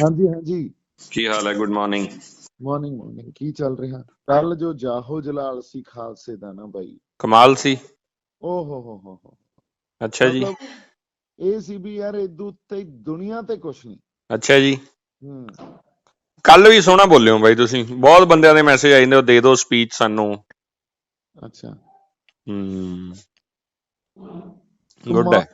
ਹਾਂਜੀ ਹਾਂਜੀ। ਕੀ ਹਾਲ ਹੈ? ਗੁੱਡ ਮਾਰਨਿੰਗ ਮਾਰਨਿੰਗ ਮਾਰਨਿੰਗ ਕੀ ਚੱਲ ਰਿਹਾ? ਕੱਲ ਜੋ ਜਾਹੋ ਜਲਾਲ ਸੀ ਖਾਲਸੇ ਦਾ ਨਾ ਬਾਈ। ਕਮਾਲ ਸੀ। ਓ ਹੋ ਹੋ ਹੋ ਹੋ। ਅੱਛਾ ਜੀ। ਇਹ ਸੀ ਵੀ ਯਾਰ ਇਦੋਂ ਉੱਤੇ ਦੁਨੀਆ ਤੇ ਕੁਛ ਨਹੀਂ। ਅੱਛਾ ਜੀ। ਹੂੰ। ਕੱਲ ਵੀ ਸੋਹਣਾ ਬੋਲਿਓ ਬਾਈ ਤੁਸੀਂ। ਬਹੁਤ ਬੰਦਿਆਂ ਦੇ ਮੈਸੇਜ ਆਏ ਨੇ ਉਹ ਦੇ ਦਿਓ ਸਪੀਚ ਸਾਨੂੰ। ਅੱਛਾ। ਹੂੰ। ਗੁੱਡ ਹੈ।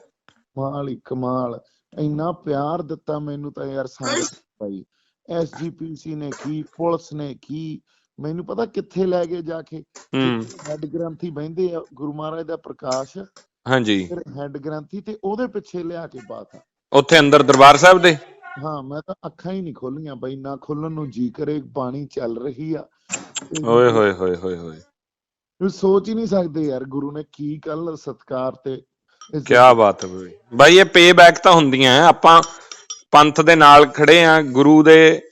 ਕਮਾਲ ਕਮਾਲ। ਇੰਨਾ ਪਿਆਰ ਦਿੱਤਾ ਮੈਨੂੰ ਤਾਂ ਯਾਰ ਸੰਗਤ ਭਾਈ। ਐਸਜੀਪੀਸੀ ਨੇ ਕੀ ਪੁਲਿਸ ਨੇ ਕੀ ਮੈਨੂੰ ਪਤਾ ਕਿੱਥੇ ਲੈ ਗਏ ਜਾ ਕੇ। ਹੈੱਡ ਗ੍ਰੰਥੀ ਬਹਿੰਦੇ ਆ ਗੁਰੂ ਮਹਾਰਾਜ ਦਾ ਪ੍ਰਕਾਸ਼ ਹਾਂਜੀ। ਹੈੱਡ ਗ੍ਰੰਥੀ ਤੇ ਉਹਦੇ ਪਿੱਛੇ ਲਿਆ ਕੇ ਬਾਤ ਉੱਥੇ ਅੰਦਰ ਦਰਬਾਰ ਸਾਹਿਬ ਦੇ? ਹਾਂ ਮੈਂ ਤਾਂ ਅੱਖਾਂ ਹੀ ਨਹੀਂ ਖੋਲੀਆਂ ਬਈ ਨਾ ਖੋਲਣ ਨੂੰ ਜੀ ਕਰੇ ਪਾਣੀ ਚੱਲ ਰਹੀ ਆ। ਓਏ ਹੋਏ ਹੋਏ ਹੋਏ ਹੋਏ। ਸੋਚ ਹੀ ਨਹੀਂ ਸਕਦੇ ਯਾਰ ਗੁਰੂ ਨੇ ਕੀ ਕੱਲ ਸਤਕਾਰ ਤੇ ਕੀ ਬਾਤ ਹੈ ਬਾਈ। ਬਾਈ ਇਹ ਪੇ ਬੈਕ ਤਾਂ ਹੁੰਦੀਆਂ। ਆਪਾਂ ਪੰਥ ਦੇ ਨਾਲ ਖੜੇ ਆ ਗੁਰੂ ਦੇ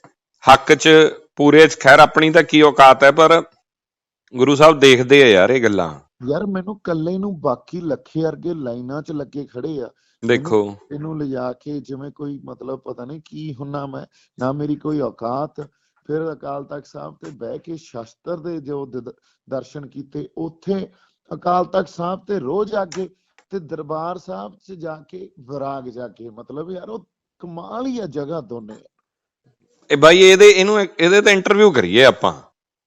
ਹੱਕ 'ਚ ਪੂਰੇ 'ਚ। ਖੈਰ ਆਪਣੀ ਤਾਂ ਕੀ ਔਕਾਤ ਹੈ ਪਰ ਗੁਰੂ ਸਾਹਿਬ ਦੇਖਦੇ ਆ ਯਾਰ ਇਹ ਗੱਲਾਂ। ਯਾਰ ਮੈਨੂੰ ਕੱਲੇ ਨੂੰ ਬਾਕੀ ਲੱਖੇ ਵਰਗੇ ਲਾਈਨਾਂ 'ਚ ਲੱਗੇ ਖੜੇ ਆ। ਦੇਖੋ। ਇਹਨੂੰ ਲਿਜਾ ਕੇ ਜਿਵੇਂ ਕੋਈ ਮਤਲਬ ਪਤਾ ਨਹੀਂ ਕੀ ਹੁੰਨਾ ਮੈਂ ਨਾ ਮੇਰੀ ਕੋਈ ਔਕਾਤ। ਫਿਰ ਅਕਾਲ ਤਖਤ ਸਾਹਿਬ ਤੇ ਬਹਿ ਕੇ ਸ਼ਸਤਰ ਦੇ ਜੋ ਦਰਸ਼ਨ ਕੀਤੇ ਉੱਥੇ ਅਕਾਲ ਤਖਤ ਸਾਹਿਬ ਤੇ ਰੋਜ਼ ਅੱਗੇ ਤੇ ਦਰਬਾਰ ਸਾਹਿਬ 'ਚ ਜਾ ਕੇ ਵਿਰਾਗ ਜਾ ਕੇ ਮਤਲਬ ਯਾਰ ਉਹ ਕਮਾਲ ਹੀ ਆ ਜਗ੍ਹਾ ਦੋਨੇ। ਇਹ ਬਾਈ ਇਹਦੇ ਇਹਨੂੰ ਇਹਦੇ ਤੇ ਇੰਟਰਵਿਊ ਕਰੀਏ ਆਪਾਂ।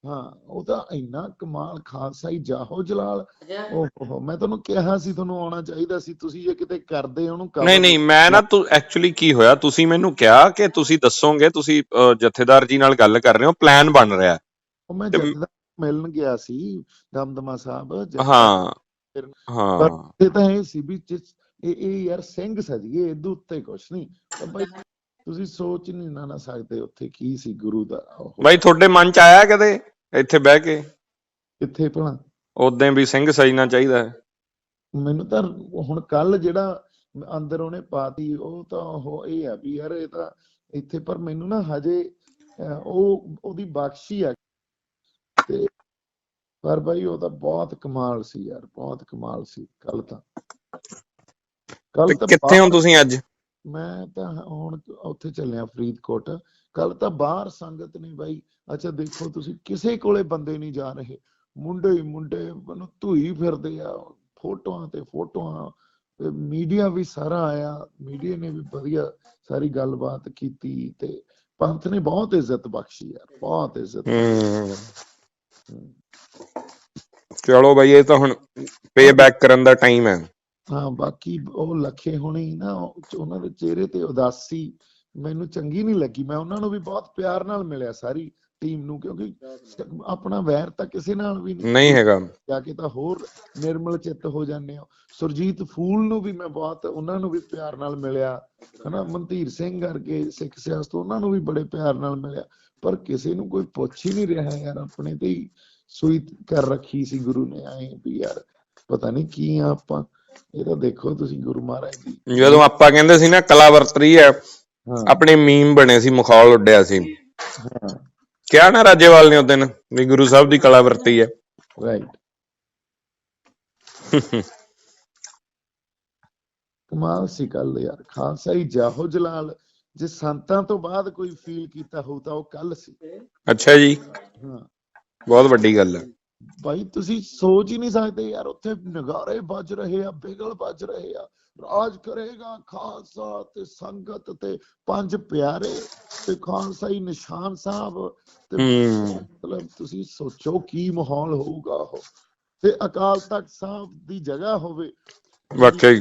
ਹਾਂ ਉਹ ਤਾਂ ਇੰਨਾ ਕਮਾਲ ਖਾਲਸਾ ਹੀ ਜਾਹੋ ਜਲਾਲ। ਓਹ ਮੈਂ ਤੁਹਾਨੂੰ ਕਿਹਾ ਸੀ ਤੁਹਾਨੂੰ ਆਉਣਾ ਚਾਹੀਦਾ ਸੀ ਤੁਸੀਂ ਜੇ ਕਿਤੇ ਕਰਦੇ ਉਹਨੂੰ cover ਨਹੀਂ ਨਹੀਂ ਮੈਂ ਨਾ ਤੂੰ ਐਕਚੁਅਲੀ ਕੀ ਹੋਇਆ ਤੁਸੀਂ ਮੈਨੂੰ ਕਿਹਾ ਕਿ ਤੁਸੀਂ ਦੱਸੋਗੇ ਤੁਸੀਂ ਜਥੇਦਾਰ ਜੀ ਨਾਲ ਗੱਲ ਕਰ ਰਹੇ ਹੋ ਪਲਾਨ ਬਣ ਰਿਹਾ। ਉਹ ਮੈਂ ਜਥੇਦਾਰ ਮਿਲਣ ਗਿਆ ਸੀ ਦਮਦਮਾ ਸਾਹਿਬ ਹਾਂ। ਫਿਰ- ਹਾਂ। ਤੇ ਤਾਂ ਇਹ ਸੀ ਵੀ ਇਹ ਇਹ ਯਾਰ ਸਿੰਘ ਸਜੀਏ ਇਹਦੇ ਉੱਤੇ ਕੁਛ ਨਹੀਂ। ਤਾਂ ਬਾਈ ਤੁਸੀਂ ਸੋਚ ਨਹੀਂ ਨਾ ਨਾ ਸਕਦੇ ਉੱਥੇ ਕੀ ਸੀ ਗੁਰੂ ਦਾ ਬਾਈ ਤੁਹਾਡੇ ਮਨ ਚ ਆਇਆ ਕਦੇ ਇੱਥੇ ਬਹਿ ਕੇ? ਕਿੱਥੇ ਭਲਾ? ਉਦੋਂ ਵੀ ਸਿੰਘ ਸਜਣਾ ਚਾਹੀਦਾ ਹੈ। ਮੈਨੂੰ ਤਾਂ ਹੁਣ ਕੱਲ ਜਿਹੜਾ ਅੰਦਰ ਉਹਨੇ ਪਾਤੀ ਉਹ ਤਾਂ ਉਹ ਇਹ ਆ ਵੀ ਯਾਰ ਇਹ ਤਾਂ ਇੱਥੇ ਪਰ ਮੈਨੂੰ ਨਾ ਹਜੇ ਉਹ ਉਹਦੀ ਬਖਸ਼ੀ ਆ। ਤੇ ਪਰ ਬਾਈ ਉਹ ਤਾਂ ਬਹੁਤ ਕਮਾਲ ਸੀ ਯਾਰ ਬਹੁਤ ਕਮਾਲ ਸੀ ਕੱਲ ਤਾਂ। ਕੱਲ ਤੇ ਤਾਂ ਕਿੱਥੇ ਹੋ ਤੁਸੀਂ ਅੱਜ? ਮੈਂ ਤਾਂ ਹੁਣ ਉੱਥੇ ਚੱਲਿਆ ਫਰੀਦਕੋਟ। ਕੱਲ ਤਾਂ ਬਾਹਰ ਸੰਗਤ ਨਹੀਂ ਬਾਈ ਅੱਛਾ ਦੇਖੋ ਤੁਸੀਂ ਕਿਸੇ ਕੋਲੇ ਬੰਦੇ ਨਹੀਂ ਜਾ ਰਹੇ। ਮੁੰਡੇ ਹੀ ਮੁੰਡੇ ਮੈਨੂੰ ਧੂਈ ਫਿਰਦੇ ਆ ਫੋਟੋਆਂ ਤੇ ਫੋਟੋਆਂ। ਮੀਡੀਆ ਵੀ ਸਾਰਾ ਆਇਆ ਮੀਡੀਆ ਨੇ ਵੀ ਵਧੀਆ ਸਾਰੀ ਗੱਲਬਾਤ ਕੀਤੀ ਤੇ ਪੰਥ ਨੇ ਬਹੁਤ ਇੱਜ਼ਤ ਬਖਸ਼ੀ ਯਾਰ ਬਹੁਤ ਇੱਜ਼ਤ ਹੂੰ। ਚਲੋ ਬਾਈ ਇਹ ਤਾਂ ਹੁਣ ਪੇ ਬੈਕ ਕਰਨ ਦਾ ਟਾਈਮ ਹੈ। ਹਾਂ ਬਾਕੀ ਉਹ ਲੱਖੇ ਹੋਣੀ ਨਾ ਉਹ- ਉਹਨਾਂ ਦੇ ਚਿਹਰੇ ਤੇ ਉਦਾਸੀ ਮੈਨੂੰ ਚੰਗੀ ਨਹੀਂ ਲੱਗੀ। ਮੈਂ ਉਹਨਾਂ ਨੂੰ ਵੀ ਬਹੁਤ ਪਿਆਰ ਨਾਲ ਮਿਲਿਆ ਸਾਰੀ ਟੀਮ ਨੂੰ ਕਿਉਂਕਿ ਆਪਣਾ ਵੈਰ ਤਾਂ ਕਿਸੇ ਨਾਲ ਵੀ ਨਹੀਂ। ਨਹੀਂ ਹੈਗਾ। ਜਾ ਕੇ ਤਾਂ ਹੋਰ ਨਿਰਮਲ ਚਿੱਤ ਹੋ ਜਾਂਦੇ ਹੋ। ਸੁਰਜੀਤ ਫੂਲ ਨੂੰ ਵੀ ਮੈਂ ਬਹੁਤ ਉਹਨਾਂ ਨੂੰ ਵੀ ਪਿਆਰ ਨਾਲ ਮਿਲਿਆ। ਹਨਾ ਮਨਧੀਰ ਸਿੰਘ ਵਰਗੇ ਸਿੱਖ ਸਿਆਸਤ ਉਹਨਾਂ ਨੂੰ ਵੀ ਬੜੇ ਪਿਆਰ ਨਾਲ ਮਿਲਿਆ। ਪਰ ਕਿਸੇ ਨੂੰ ਕੋਈ ਪੁੱਛ ਹੀ ਨਹੀਂ ਰਿਹਾ ਯਾਰ ਆਪਣੇ ਤੇ ਹੀ ਸੂਈ ਕਰ ਰੱਖੀ ਸੀ ਗੁਰੂ ਨੇ ਆਏ ਵੀ ਯਾਰ ਪਤਾ ਨਹੀਂ ਕੀ ਆ ਆਪਾਂ। ਇਹ ਤਾਂ ਦੇਖੋ ਤੁਸੀਂ ਗੁਰੂ ਮਹਾਰਾਜ ਦੀ। ਜਦੋਂ ਆਪਾਂ ਕਹਿੰਦੇ ਸੀ ਨਾ ਕਲਾ ਵਰਤਰੀ ਹੈ ਹਾਂ। ਆਪਣੇ ਮੀਮ ਬਣੇ ਸੀ ਮਖੌਲ ਉੱਡਿਆ ਸੀ। ਹਾਂ। ਕਿਹਾ ਨਾ ਰਾਜੇਵਾਲ ਨੇ ਉਹ ਦਿਨ ਵੀ ਗੁਰੂ ਸਾਹਿਬ ਦੀ ਕਲਾ ਵਰਤੀ ਹੈ। ਰਾਈਟ ਕਮਾਲ ਸੀ ਕੱਲ ਯਾਰ ਖਾਲਸਾ ਹੀ ਜਾਹੋ ਜਲਾਲ। ਜੇ ਸੰਤਾਂ ਤੋਂ ਬਾਅਦ ਕੋਈ ਫੀਲ ਕੀਤਾ ਹੋਊ ਤਾਂ ਉਹ ਕੱਲ ਸੀ। ਅੱਛਾ ਜੀ। ਹਾਂ। ਬਹੁਤ ਵੱਡੀ ਗੱਲ ਹੈ ਭਾਈ ਤੁਸੀਂ ਸੋਚ ਹੀ ਨਹੀਂ ਸਕਦੇ ਯਾਰ ਉੱਥੇ ਨਗਾਰੇ ਵੱਜ ਰਹੇ ਆ ਬਿਗਲ ਵੱਜ ਰਹੇ ਆ। ਰਾਜ ਕਰੇਗਾ ਖਾਲਸਾ ਤੇ ਸੰਗਤ ਤੇ ਪੰਜ ਪਿਆਰੇ ਤੇ ਖਾਲਸਾ ਹੀ ਨਿਸ਼ਾਨ ਸਾਹਿਬ ਤੇ ਮਤਲਬ ਤੁਸੀਂ ਸੋਚੋ ਕੀ ਮਾਹੌਲ ਹੋਊਗਾ ਉਹ। ਤੇ ਅਕਾਲ ਤਖਤ ਸਾਹਿਬ ਦੀ ਜਗ੍ਹਾ ਹੋਵੇ। ਵਾਕਈ।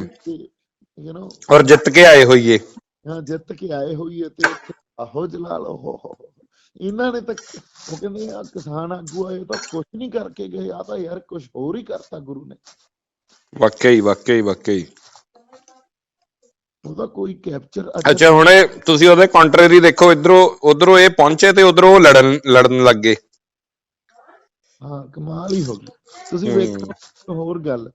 ਯੂ نو ਔਰ ਜਿੱਤ ਕੇ ਆਏ ਹੋਈਏ। ਹਾਂ ਜਿੱਤ ਕੇ ਆਏ ਹੋਈਏ ਤੇ ਆਹੋ ਜਲਾਲ ਉਹ ਹੋ ਹੋ। ਇਹਨਾਂ ਨੇ ਤਾਂ ਉਹ ਕਹਿੰਦੇ ਆ ਕਿਸਾਨ ਆਗੂ ਆਏ ਤਾਂ ਕੁਝ ਨਹੀਂ ਕਰਕੇ ਗਏ ਆ ਤਾਂ ਯਾਰ ਕੁਝ ਹੋਰ ਹੀ ਕਰਤਾ ਗੁਰੂ ਨੇ। ਵਾਕਈ ਵਾਕਈ ਵਾਕਈ। ਉਹਦਾ ਕੋਈ ਕੈਪਚਰ ਅੱਛਾ ਹੁਣ ਇਹ ਤੁਸੀਂ ਉਹਦੇ ਕੰਟਰਰੀ ਦੇਖੋ ਇਧਰੋਂ ਉਧਰੋਂ ਇਹ ਪਹੁੰਚੇ ਤੇ ਉਧਰੋਂ ਉਹ ਲੜਨ ਲੜਨ ਲੱਗ ਗਏ। ਹਾਂ ਕਮਾਲ ਹੀ ਹੋ ਗਈ। ਤੁਸੀਂ। ਵੇਖੋ ਹੋਰ ਗੱਲ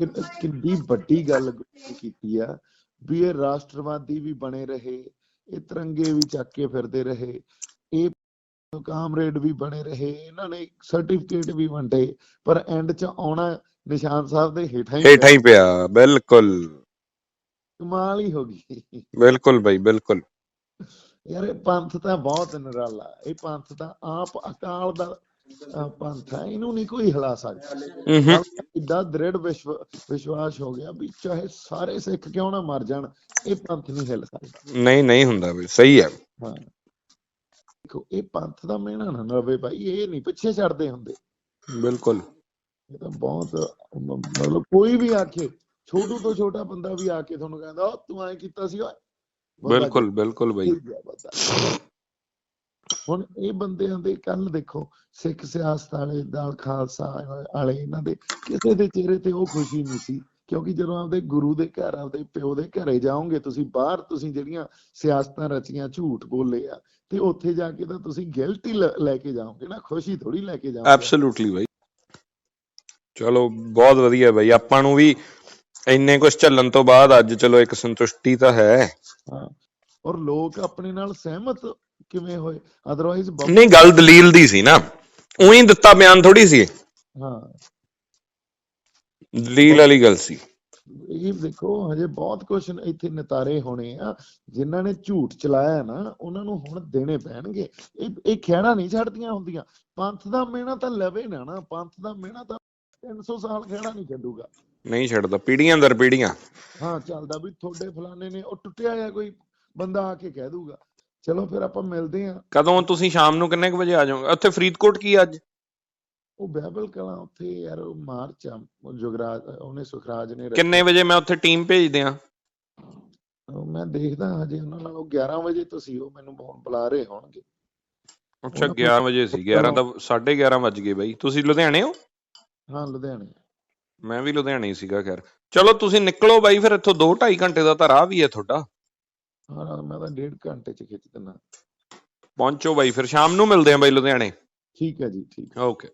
ਕਿ ਕਿੰਨੀ ਵੱਡੀ ਗੱਲ ਕੀਤੀ ਆ। ਵੀ ਇਹ ਰਾਸ਼ਟਰਵਾਦੀ ਵੀ ਬਣੇ ਰਹੇ ਇਹ ਤਿਰੰਗੇ ਵੀ ਚੱਕ ਕੇ ਫਿਰਦੇ ਰਹੇ ਇਹ ਕਾਮਰੇਡ ਵੀ ਬਣੇ ਰਹੇ ਇਹਨਾਂ ਨੇ ਸਰਟੀਫਿਕੇਟ ਵੀ ਵੰਡੇ ਪਰ ਐਂਡ 'ਚ ਆਉਣਾ ਨਿਸ਼ਾਨ ਸਾਹਿਬ ਦੇ ਹੇਠਾਂ ਹੀ ਹੇਠਾਂ ਹੀ ਪਿਆ ਬਿਲਕੁਲ। ਕਮਾਲ ਹੀ ਹੋ ਗਈ। ਬਿਲਕੁਲ ਬਾਈ ਬਿਲਕੁਲ। ਯਾਰ ਇਹ ਪੰਥ ਤਾਂ ਬਹੁਤ ਨਿਰਾਲਾ ਇਹ ਪੰਥ ਤਾਂ ਆਪ ਅਕਾਲ ਦਾ ਪੰਥ ਹੈ ਇਹਨੂੰ ਨਹੀਂ ਕੋਈ ਹਿਲਾ ਸਕਦਾ। ਇੱਡਾ ਦ੍ਰਿੜ ਵਿਸ਼ਵ ਵਿਸ਼ਵਾਸ ਹੋ ਗਿਆ ਵੀ ਚਾਹੇ ਸਾਰੇ ਸਿੱਖ ਕਿਉਂ ਨਾ ਮਰ ਜਾਣ ਇਹ ਪੰਥ ਨਹੀਂ ਹਿਲ ਸਕਦਾ। ਨਹੀਂ ਨਹੀਂ ਹੁੰਦਾ ਬਈ ਸਹੀ ਹੈ। ਹਾਂ। ਦੇਖੋ ਇਹ ਪੰਥ ਦਾ ਮਿਹਣਾ ਨਾ ਰਵੇ ਭਾਈ ਇਹ ਨਹੀਂ ਪਿੱਛੇ ਛੱਡਦੇ ਹੁੰਦੇ। ਬਿਲਕੁਲ। ਇਹ ਤਾਂ ਬਹੁਤ ਮਤਲਬ ਕੋਈ ਵੀ ਆਖੇ ਛੋਟੂ ਤੋਂ ਛੋਟਾ ਬੰਦਾ ਵੀ ਆ ਕੇ ਤੁਹਾਨੂੰ ਕਹਿੰਦਾ "ਉਹ ਤੂੰ ਐ ਕੀਤਾ ਸੀ ਓਏ। ਬਿਲਕੁਲ ਬਿਲਕੁਲ ਬਈ। ਹੁਣ ਇਹ ਬੰਦਿਆਂ ਦੇ ਕੱਲ ਦੇਖੋ ਸਿੱਖ ਸਿਆਸਤ ਵਾਲੇ ਦਲ ਖਾਲਸਾ ਵਾਲੇ ਇਹਨਾਂ ਦੇ ਕਿਸੇ ਦੇ ਚਿਹਰੇ ਤੇ ਉਹ ਖੁਸ਼ੀ ਨਹੀਂ ਸੀ ਕਿਉਂਕਿ ਜਦੋਂ ਆਪਦੇ ਗੁਰੂ ਦੇ ਘਰ ਆਪਦੇ ਪਿਓ ਦੇ ਘਰੇ ਜਾਓਗੇ ਤੁਸੀਂ ਬਾਹਰ ਤੁਸੀਂ ਜਿਹੜੀਆਂ ਸਿਆਸਤਾਂ ਰਚੀਆਂ ਝੂਠ ਬੋਲੇ ਆ ਤੇ ਉੱਥੇ ਜਾ ਕੇ ਤਾਂ ਤੁਸੀਂ ਗਿਲਟੀ ਲੈ ਕੇ ਜਾਓਗੇ ਨਾ ਖੁਸ਼ੀ ਥੋੜੀ ਲੈ ਕੇ ਜਾਓਗੇ। ਐਬਸੋਲੂਟਲੀ ਬਈ। ਚਲੋ ਬਹੁਤ ਵਧੀਆ ਬਈ ਆਪਾਂ ਨੂੰ ਵੀ ਇੰਨੇ ਕੁਝ ਚੱਲਣ ਤੋਂ ਬਾਅਦ ਅੱਜ ਚਲੋ ਇੱਕ ਸੰਤੁਸ਼ਟੀ ਤਾਂ ਹੈ। ਹਾਂ। ਔਰ ਲੋਕ ਆਪਣੇ ਨਾਲ ਸਹਿਮਤ ਕਿਵੇਂ ਹੋਏ? ਅਦਰਵਾਈਜ਼ ਨਹੀਂ ਗੱਲ ਦਲੀਲ ਦੀ ਸੀ ਨਾ। ਉਹੀ ਦਿੱਤਾ ਬਿਆਨ ਥੋੜੀ ਸੀ। ਹਾਂ। ਦਲੀਲ ਵਾਲੀ ਗੱਲ ਸੀ। ਇਹ ਦੇਖੋ ਹਜੇ ਬਹੁਤ ਕੁਝ ਇੱਥੇ ਨਿਤਾਰੇ ਹੋਣੇ ਆ। ਜਿਨ੍ਹਾਂ ਨੇ ਝੂਠ ਚਲਾਇਆ ਨਾ ਉਹਨਾਂ ਨੂੰ ਹੁਣ ਦੇਣੇ ਪੈਣਗੇ। ਇਹ ਇਹ ਖਹਿੜਾ ਨਹੀਂ ਛੱਡਦੀਆਂ ਹੁੰਦੀਆਂ। ਪੰਥ ਦਾ ਮਿਹਣਾ ਤਾਂ ਲਵੇ ਨਾ ਨਾ। ਪੰਥ ਦਾ ਮਿਹਣਾ ਤਾਂ 300 ਸਾਲ ਖਹਿੜਾ ਨਹੀਂ ਛੱਡੂਗਾ। ਨਹੀਂ ਛੱਡਦਾ। ਪੀੜੀਆਂ ਦਰ ਪੀੜੀਆਂ ਹਾਂ ਚੱਲਦਾ ਵੀ ਤੁਹਾਡੇ ਫਲਾਣੇ ਨੇ ਉਹ ਟੁੱਟਿਆ ਆ ਕੋਈ ਬੰਦਾ ਆ ਕੇ ਕਹਿ ਦੂਗਾ ਚਲੋ ਫਿਰ ਆਪਾਂ ਮਿਲਦੇ ਆ ਕਦੋਂ? ਤੁਸੀਂ ਸ਼ਾਮ ਨੂੰ ਕਿੰਨੇ ਕੁ ਵਜੇ ਆ ਜਾਓਗੇ? ਉੱਥੇ ਫਰੀਦਕੋਟ ਕੀ ਅੱਜ? ਉਹ ਬਾਈਬਲ ਕਲਾ ਉੱਥੇ ਯਾਰ ਉਹ ਮਾਰਚ ਆ ਉਹ ਜੁਗਰਾਜ ਉਹਨੇ ਸੁਖਰਾਜ ਨੇ। ਕਿੰਨੇ ਵਜੇ ਮੈਂ ਉੱਥੇ ਟੀਮ ਭੇਜ ਦਿਆਂ ਮੈਂ ਦੇਖਦਾ ਹਜੇ ਉਹਨਾਂ ਨਾਲ ਉਹ 11 ਵਜੇ ਤੋਂ ਸੀ ਉਹ ਮੈਨੂੰ ਫੋਨ ਬੁਲਾ ਰਹੇ ਹੋਣਗੇ। ਅੱਛਾ ਉਹਨਾਂ 11 ਵਜੇ ਸੀ 11 ਦਾ 11:30 ਵੱਜ ਗਏ ਬਈ। ਤੁਸੀਂ ਲੁਧਿਆਣੇ ਹੋ? ਹਾਂ ਲੁਧਿਆਣੇ। ਮੈਂ ਵੀ ਲੁਧਿਆਣੇ ਸੀਗਾ ਖੈਰ। ਚਲੋ ਤੁਸੀਂ ਨਿਕਲੋ ਬਾਈ ਫਿਰ ਇੱਥੋਂ 2 2.5 ਘੰਟੇ ਦਾ ਤਾਂ ਰਾਹ ਵੀ ਹੈ ਤੁਹਾਡਾ। ਹਾਂ ਮੈਂ ਤਾਂ ਡੇਢ ਘੰਟੇ ਚ ਖਿੱਚ ਦਿੰਦਾ। ਪਹੁੰਚੋ ਬਾਈ ਫਿਰ ਸ਼ਾਮ ਨੂੰ ਮਿਲਦੇ ਆਂ ਬਾਈ ਲੁਧਿਆਣੇ। ਠੀਕ ਹੈ ਜੀ ਠੀਕ ਓਕੇ।